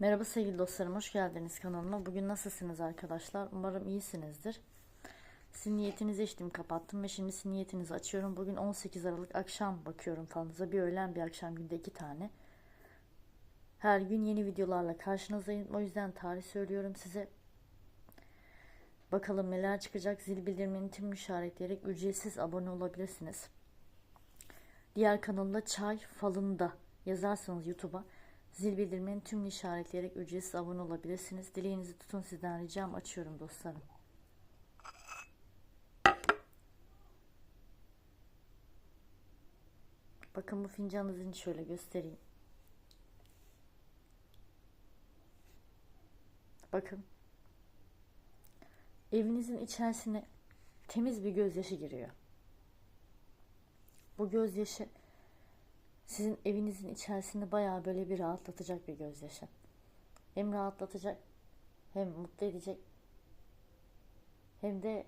Merhaba sevgili dostlarım, hoş geldiniz kanalıma. Bugün nasılsınız arkadaşlar? Umarım iyisinizdir. Sizin niyetinizi içtim, kapattım ve şimdi sizin niyetinizi açıyorum. Bugün 18 Aralık akşam bakıyorum falınıza. Bir öğlen bir akşam günde iki tane. Her gün yeni videolarla karşınızdayım. O yüzden tarih söylüyorum size. Bakalım neler çıkacak. Zil bildirimini tüm işaretleyerek ücretsiz abone olabilirsiniz. Diğer kanalda Çay Falında yazarsanız YouTube'a Zil bildirimini tüm işaretleyerek ücretsiz abone olabilirsiniz. Dileğinizi tutun sizden ricam açıyorum dostlarım. Bakın bu fincanınızı şöyle göstereyim. Bakın. Evinizin içerisine temiz bir gözyaşı giriyor. Bu gözyaşı sizin evinizin içerisinde bayağı böyle bir rahatlatacak bir gözyaşı. Hem rahatlatacak hem mutlu edecek hem de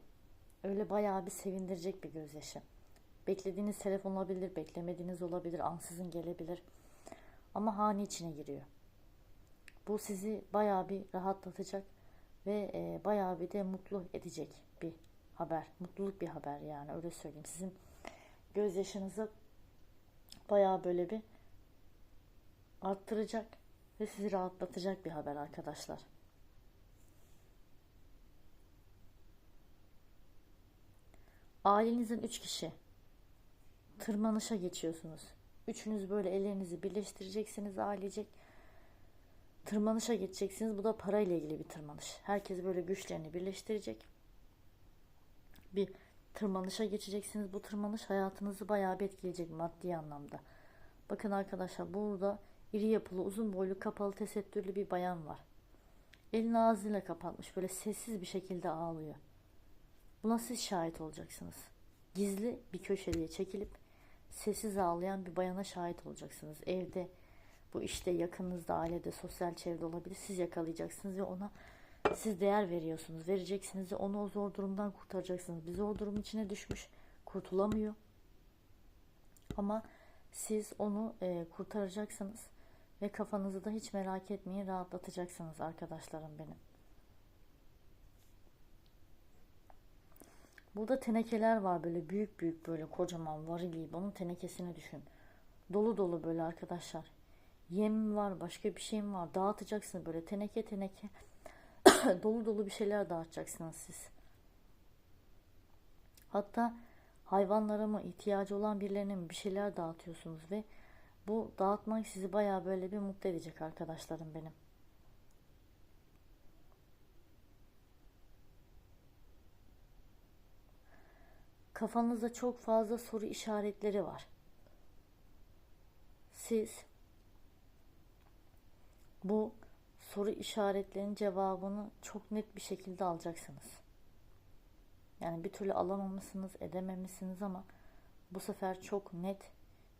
öyle bayağı bir sevindirecek bir gözyaşı. Beklediğiniz telefon olabilir, beklemediğiniz olabilir, ansızın gelebilir. Ama hane içine giriyor. Bu sizi bayağı bir rahatlatacak ve e, bayağı bir de mutlu edecek bir haber. Mutluluk bir haber yani öyle söyleyeyim. Sizin gözyaşınızı bayağı böyle bir arttıracak ve sizi rahatlatacak bir haber arkadaşlar. Ailenizin üç kişi tırmanışa geçiyorsunuz. Üçünüz böyle ellerinizi birleştireceksiniz ailecek. Tırmanışa geçeceksiniz. Bu da parayla ilgili bir tırmanış. Herkes böyle güçlerini birleştirecek. Bir tırmanışa geçeceksiniz. Bu tırmanış hayatınızı bayağı bir etkileyecek maddi anlamda. Bakın arkadaşlar burada iri yapılı, uzun boylu, kapalı, tesettürlü bir bayan var. Elini ağzıyla kapatmış. Böyle sessiz bir şekilde ağlıyor. Buna siz şahit olacaksınız. Gizli bir köşeye çekilip sessiz ağlayan bir bayana şahit olacaksınız. Evde, bu işte yakınınızda, ailede, sosyal çevrede olabilir. Siz yakalayacaksınız ve ona siz değer veriyorsunuz. Vereceksiniz ve onu o zor durumdan kurtaracaksınız. Bir zor durum içine düşmüş. Kurtulamıyor. Ama siz onu e, kurtaracaksınız. Ve kafanızı da hiç merak etmeyin rahatlatacaksınız arkadaşlarım benim. Burada tenekeler var böyle büyük büyük böyle kocaman varil gibi. Onun tenekesini düşün. Dolu dolu böyle arkadaşlar. Yem var başka bir şeyim var. Dağıtacaksınız böyle teneke teneke. dolu dolu bir şeyler dağıtacaksınız siz. Hatta hayvanlara mı ihtiyacı olan birilerine mi bir şeyler dağıtıyorsunuz ve bu dağıtmak sizi bayağı böyle bir mutlu edecek arkadaşlarım benim. Kafanızda çok fazla soru işaretleri var. Siz bu soru işaretlerinin cevabını çok net bir şekilde alacaksınız. Yani bir türlü alamamışsınız, edememişsiniz ama bu sefer çok net,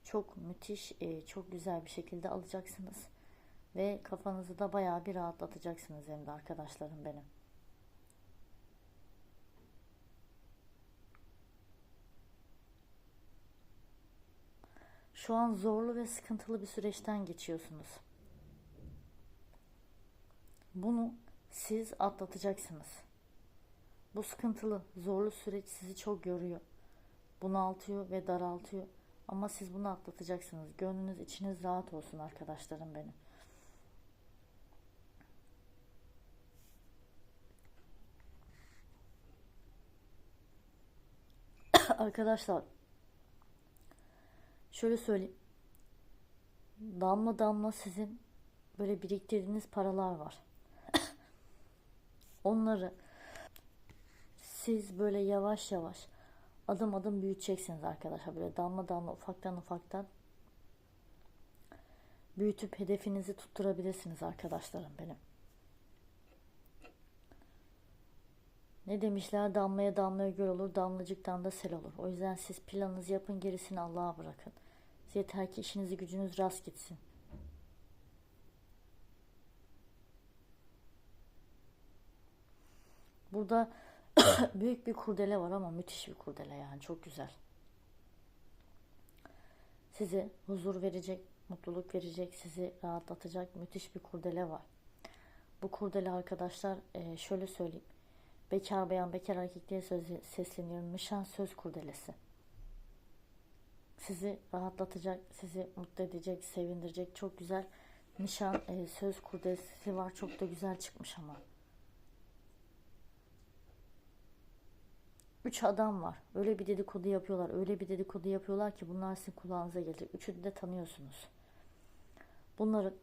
çok müthiş, e, çok güzel bir şekilde alacaksınız. Ve kafanızı da bayağı bir rahatlatacaksınız hem de arkadaşlarım benim. Şu an zorlu ve sıkıntılı bir süreçten geçiyorsunuz. Bunu siz atlatacaksınız. Bu sıkıntılı, zorlu süreç sizi çok yoruyor. Bunaltıyor ve daraltıyor. Ama siz bunu atlatacaksınız. Gönlünüz, içiniz rahat olsun arkadaşlarım benim. Arkadaşlar şöyle söyleyeyim. Damla damla sizin böyle biriktirdiğiniz paralar var. Onları siz böyle yavaş yavaş adım adım büyüteceksiniz arkadaşlar. Böyle damla damla ufaktan ufaktan büyütüp hedefinizi tutturabilirsiniz arkadaşlarım benim. Ne demişler damlaya damlaya göl olur damlacıktan da sel olur. O yüzden siz planınızı yapın gerisini Allah'a bırakın. Yeter ki işinizi gücünüz rast gitsin. Burada büyük bir kurdele var ama müthiş bir kurdele yani çok güzel. Size huzur verecek, mutluluk verecek, sizi rahatlatacak müthiş bir kurdele var. Bu kurdele arkadaşlar e, şöyle söyleyeyim. Bekar bayan, bekar erkek diye söz, sesleniyorum. Nişan söz kurdelesi. Sizi rahatlatacak, sizi mutlu edecek, sevindirecek çok güzel nişan e, söz kurdelesi var. Çok da güzel çıkmış ama. Üç adam var. Öyle bir dedikodu yapıyorlar. Öyle bir dedikodu yapıyorlar ki bunlar sizin kulağınıza gelecek. Üçünü de tanıyorsunuz. Bunların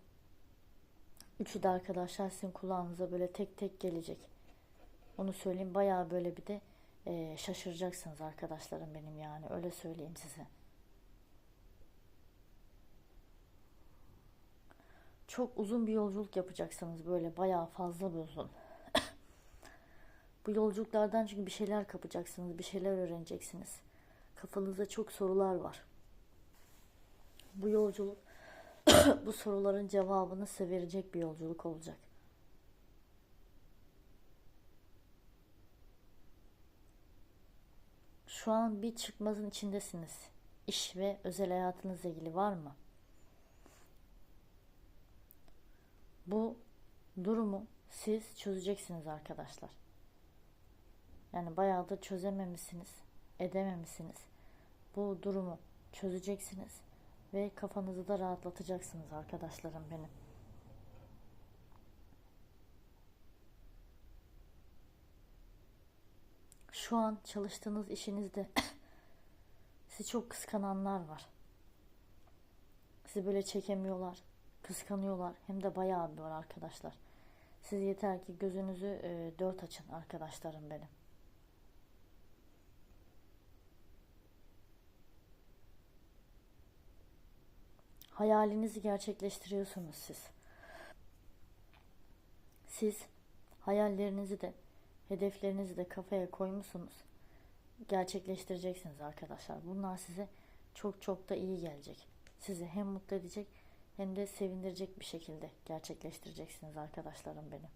üçü de arkadaşlar sizin kulağınıza böyle tek tek gelecek. Onu söyleyeyim. Bayağı böyle bir de e, şaşıracaksınız arkadaşlarım benim yani. Öyle söyleyeyim size. Çok uzun bir yolculuk yapacaksınız böyle bayağı fazla bir uzun. Bu yolculuklardan çünkü bir şeyler kapacaksınız, bir şeyler öğreneceksiniz. Kafanızda çok sorular var. Bu yolculuk bu soruların cevabını size verecek bir yolculuk olacak. Şu an bir çıkmazın içindesiniz. İş ve özel hayatınızla ilgili var mı? Bu durumu siz çözeceksiniz arkadaşlar. Yani bayağıdır çözememişsiniz, edememişsiniz. Bu durumu çözeceksiniz ve kafanızı da rahatlatacaksınız arkadaşlarım benim. Şu an çalıştığınız işinizde sizi çok kıskananlar var. Sizi böyle çekemiyorlar, kıskanıyorlar. Hem de bayağı bir var arkadaşlar. Siz yeter ki gözünüzü e, dört açın arkadaşlarım benim. Hayalinizi gerçekleştiriyorsunuz siz. Siz hayallerinizi de hedeflerinizi de kafaya koymuşsunuz. Gerçekleştireceksiniz arkadaşlar. Bunlar size çok çok da iyi gelecek. Sizi hem mutlu edecek hem de sevindirecek bir şekilde gerçekleştireceksiniz arkadaşlarım benim.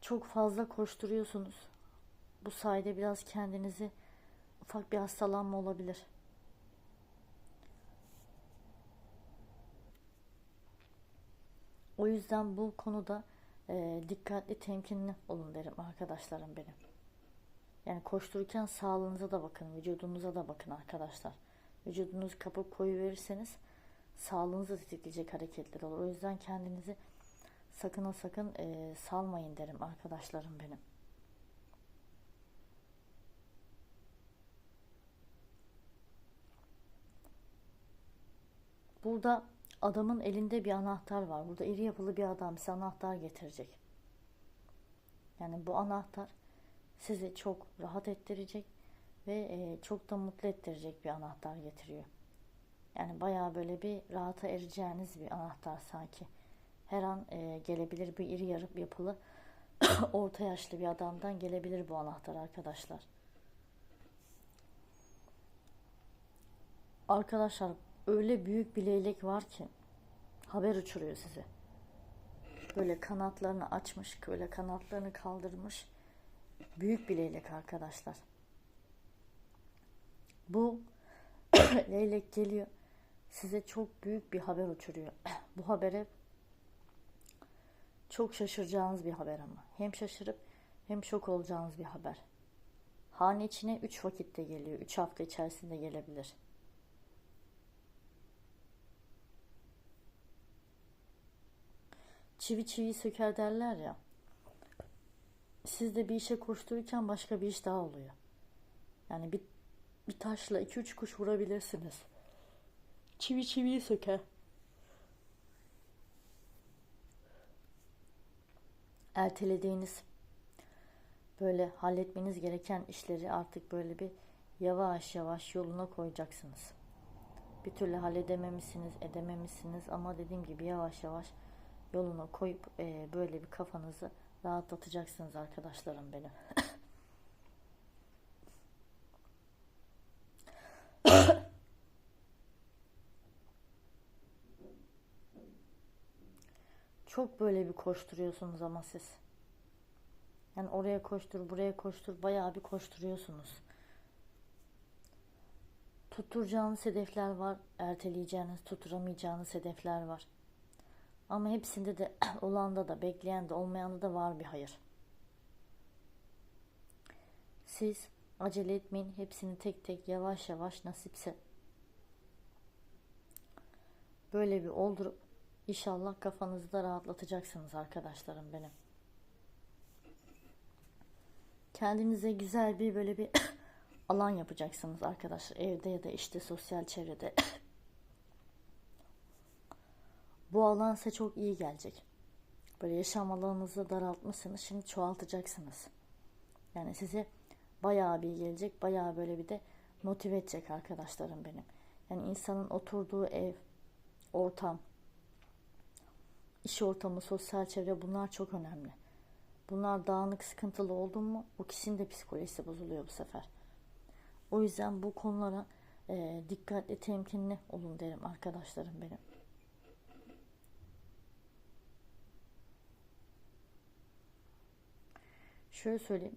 Çok fazla koşturuyorsunuz. Bu sayede biraz kendinizi ufak bir hastalanma olabilir. O yüzden bu konuda e, dikkatli, temkinli olun derim arkadaşlarım benim. Yani koştururken sağlığınıza da bakın, vücudunuza da bakın arkadaşlar. Vücudunuzu kapıp koyu verirseniz sağlığınızı tetikleyecek hareketler olur. O yüzden kendinizi sakın ha sakın e, salmayın derim arkadaşlarım benim. Burada adamın elinde bir anahtar var. Burada iri yapılı bir adam size anahtar getirecek. Yani bu anahtar sizi çok rahat ettirecek ve e, çok da mutlu ettirecek bir anahtar getiriyor. Yani bayağı böyle bir rahata ereceğiniz bir anahtar sanki. Her an e, gelebilir bir iri yarıp yapılı orta yaşlı bir adamdan gelebilir bu anahtar arkadaşlar. Arkadaşlar öyle büyük bir leylek var ki haber uçuruyor size. Böyle kanatlarını açmış, böyle kanatlarını kaldırmış. Büyük bir leylek arkadaşlar. Bu leylek geliyor. Size çok büyük bir haber uçuruyor. Bu habere çok şaşıracağınız bir haber ama. Hem şaşırıp hem şok olacağınız bir haber. Hane içine 3 vakitte geliyor. 3 hafta içerisinde gelebilir. Çivi çivi söker derler ya. Siz de bir işe koştururken başka bir iş daha oluyor. Yani bir, bir taşla iki üç kuş vurabilirsiniz. Çivi çiviyi söker. Ertelediğiniz böyle halletmeniz gereken işleri artık böyle bir yavaş yavaş yoluna koyacaksınız. Bir türlü halledememişsiniz, edememişsiniz ama dediğim gibi yavaş yavaş yoluna koyup e, böyle bir kafanızı rahatlatacaksınız arkadaşlarım benim. Çok böyle bir koşturuyorsunuz ama siz. Yani oraya koştur, buraya koştur, bayağı bir koşturuyorsunuz. Tutturacağınız hedefler var, erteleyeceğiniz, tutturamayacağınız hedefler var. Ama hepsinde de olanda da, bekleyen de, olmayanda da var bir hayır. Siz acele etmeyin. Hepsini tek tek yavaş yavaş nasipse böyle bir oldurup inşallah kafanızı da rahatlatacaksınız arkadaşlarım benim. Kendinize güzel bir böyle bir alan yapacaksınız arkadaşlar. Evde ya da işte sosyal çevrede. Bu alan size çok iyi gelecek. Böyle yaşam alanınızı daraltmışsınız. Şimdi çoğaltacaksınız. Yani size bayağı bir gelecek. Bayağı böyle bir de motive edecek arkadaşlarım benim. Yani insanın oturduğu ev, ortam, iş ortamı, sosyal çevre bunlar çok önemli. Bunlar dağınık, sıkıntılı oldu mu o kişinin de psikolojisi bozuluyor bu sefer. O yüzden bu konulara e, dikkatli, temkinli olun derim arkadaşlarım benim. Şöyle söyleyeyim.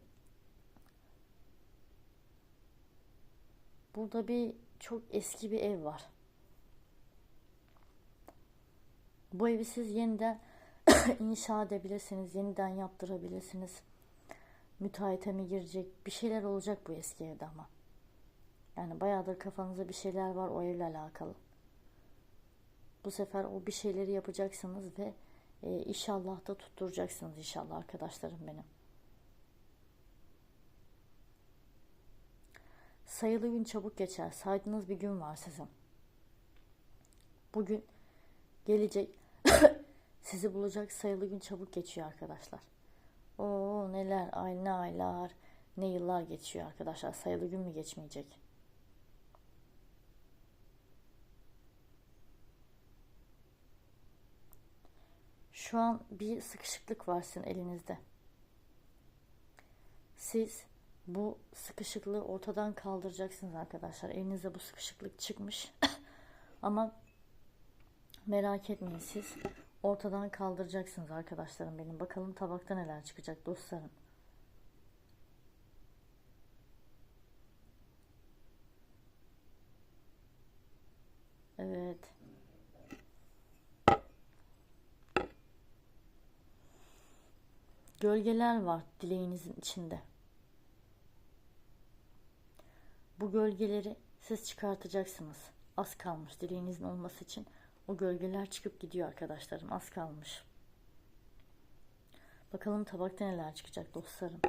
Burada bir çok eski bir ev var. Bu evi siz yeniden inşa edebilirsiniz, yeniden yaptırabilirsiniz. Müteahhite mi girecek? Bir şeyler olacak bu eski evde ama. Yani bayağıdır kafanızda bir şeyler var o evle alakalı. Bu sefer o bir şeyleri yapacaksınız ve e, inşallah da tutturacaksınız inşallah arkadaşlarım benim. Sayılı gün çabuk geçer. Saydığınız bir gün var sizin. Bugün gelecek sizi bulacak sayılı gün çabuk geçiyor arkadaşlar. O neler ay ne aylar ne yıllar geçiyor arkadaşlar. Sayılı gün mü geçmeyecek? Şu an bir sıkışıklık var sizin elinizde. Siz bu sıkışıklığı ortadan kaldıracaksınız arkadaşlar. Elinizde bu sıkışıklık çıkmış. Ama merak etmeyin siz ortadan kaldıracaksınız arkadaşlarım benim. Bakalım tabakta neler çıkacak dostlarım. Evet. Gölgeler var dileğinizin içinde. Bu gölgeleri siz çıkartacaksınız. Az kalmış dileğinizin olması için o gölgeler çıkıp gidiyor arkadaşlarım. Az kalmış. Bakalım tabakta neler çıkacak dostlarım.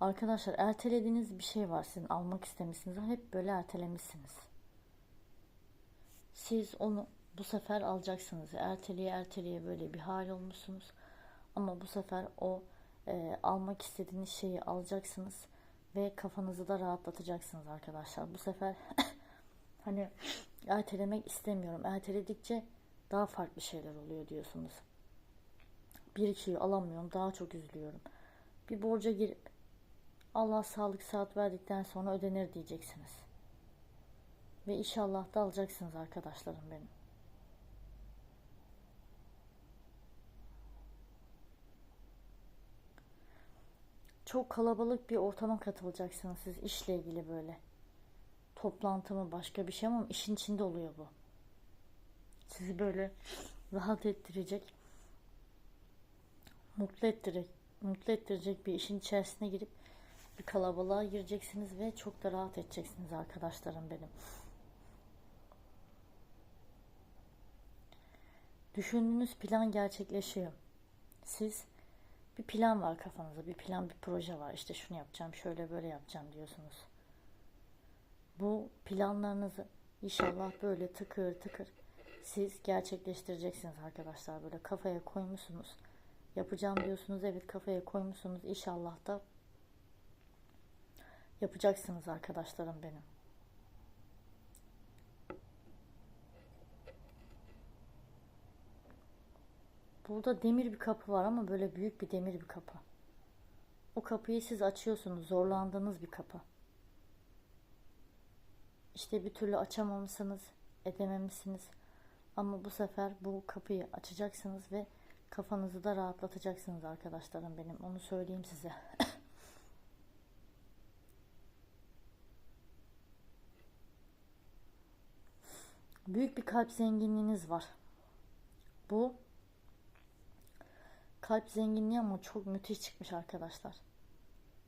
Arkadaşlar ertelediğiniz bir şey var sizin almak istemişsiniz. Hep böyle ertelemişsiniz. Siz onu bu sefer alacaksınız. Erteleye erteleye böyle bir hal olmuşsunuz. Ama bu sefer o e, almak istediğiniz şeyi alacaksınız ve kafanızı da rahatlatacaksınız arkadaşlar. Bu sefer hani ertelemek istemiyorum. Erteledikçe daha farklı şeyler oluyor diyorsunuz. Bir ikiyi alamıyorum. Daha çok üzülüyorum. Bir borca girip Allah sağlık saat verdikten sonra ödenir diyeceksiniz. Ve inşallah da alacaksınız arkadaşlarım benim. Çok kalabalık bir ortama katılacaksınız siz işle ilgili böyle. Toplantı mı başka bir şey ama işin içinde oluyor bu. Sizi böyle rahat ettirecek, mutlu ettirecek, mutlu ettirecek bir işin içerisine girip bir kalabalığa gireceksiniz ve çok da rahat edeceksiniz arkadaşlarım benim. Düşündüğünüz plan gerçekleşiyor. Siz bir plan var kafanızda, bir plan, bir proje var. İşte şunu yapacağım, şöyle böyle yapacağım diyorsunuz. Bu planlarınızı inşallah böyle tıkır tıkır siz gerçekleştireceksiniz arkadaşlar. Böyle kafaya koymuşsunuz. Yapacağım diyorsunuz. Evet kafaya koymuşsunuz. İnşallah da yapacaksınız arkadaşlarım benim. Burada demir bir kapı var ama böyle büyük bir demir bir kapı. O kapıyı siz açıyorsunuz. Zorlandığınız bir kapı. İşte bir türlü açamamışsınız, edememişsiniz. Ama bu sefer bu kapıyı açacaksınız ve kafanızı da rahatlatacaksınız arkadaşlarım benim. Onu söyleyeyim size. Büyük bir kalp zenginliğiniz var. Bu kalp zenginliği ama çok müthiş çıkmış arkadaşlar.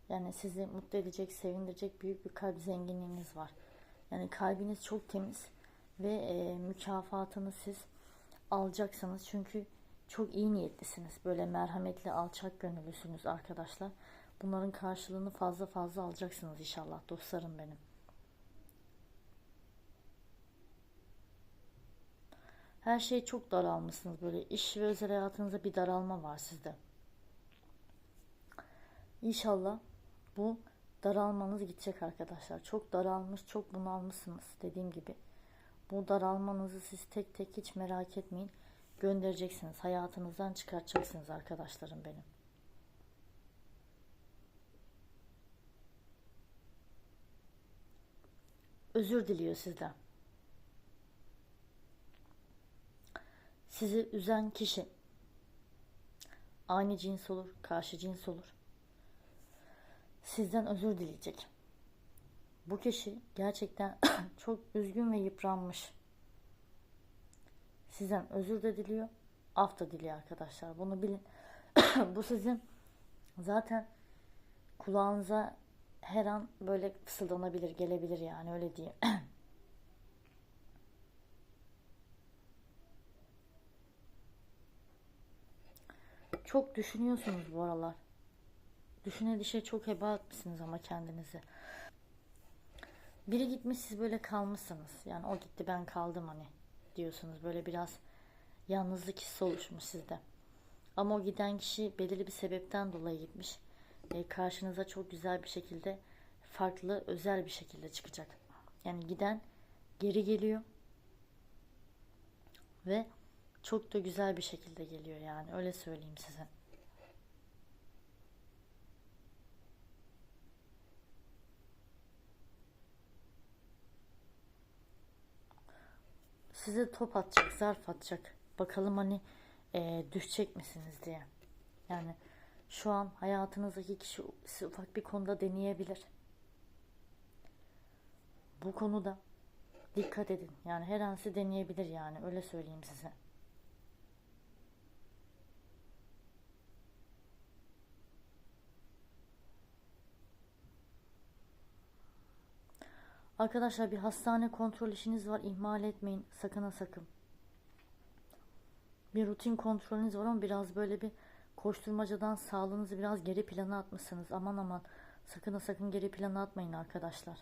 Yani sizi mutlu edecek, sevindirecek büyük bir kalp zenginliğiniz var. Yani kalbiniz çok temiz ve e, mükafatını siz alacaksınız. Çünkü çok iyi niyetlisiniz. Böyle merhametli, alçak gönüllüsünüz arkadaşlar. Bunların karşılığını fazla fazla alacaksınız inşallah dostlarım benim. Her şey çok daralmışsınız böyle iş ve özel hayatınızda bir daralma var sizde. İnşallah bu daralmanız gidecek arkadaşlar. Çok daralmış, çok bunalmışsınız dediğim gibi. Bu daralmanızı siz tek tek hiç merak etmeyin. Göndereceksiniz. Hayatınızdan çıkartacaksınız arkadaşlarım benim. Özür diliyor sizden. Sizi üzen kişi aynı cins olur, karşı cins olur. Sizden özür dileyecek. Bu kişi gerçekten çok üzgün ve yıpranmış. Sizden özür de diliyor, af da diliyor arkadaşlar. Bunu bilin. Bu sizin zaten kulağınıza her an böyle fısıldanabilir, gelebilir yani öyle diyeyim. Çok düşünüyorsunuz bu aralar. Düşüne dişe çok heba etmişsiniz ama kendinizi. Biri gitmiş siz böyle kalmışsınız. Yani o gitti ben kaldım hani diyorsunuz. Böyle biraz yalnızlık hissi oluşmuş sizde. Ama o giden kişi belirli bir sebepten dolayı gitmiş. E, karşınıza çok güzel bir şekilde farklı özel bir şekilde çıkacak. Yani giden geri geliyor ve çok da güzel bir şekilde geliyor yani öyle söyleyeyim size. Size top atacak, zarf atacak. Bakalım hani e, düşecek misiniz diye. Yani şu an hayatınızdaki kişi ufak bir konuda deneyebilir. Bu konuda dikkat edin. Yani her an sizi deneyebilir yani öyle söyleyeyim size. Arkadaşlar bir hastane kontrol işiniz var. ihmal etmeyin. Sakın ha sakın. Bir rutin kontrolünüz var ama biraz böyle bir koşturmacadan sağlığınızı biraz geri plana atmışsınız. Aman aman. Sakın ha sakın geri plana atmayın arkadaşlar.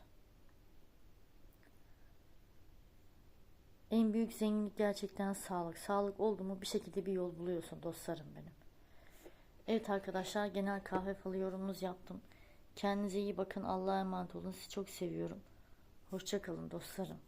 En büyük zenginlik gerçekten sağlık. Sağlık oldu mu bir şekilde bir yol buluyorsun dostlarım benim. Evet arkadaşlar genel kahve falı yorumunuzu yaptım. Kendinize iyi bakın. Allah'a emanet olun. Sizi çok seviyorum. Hoşçakalın dostlarım.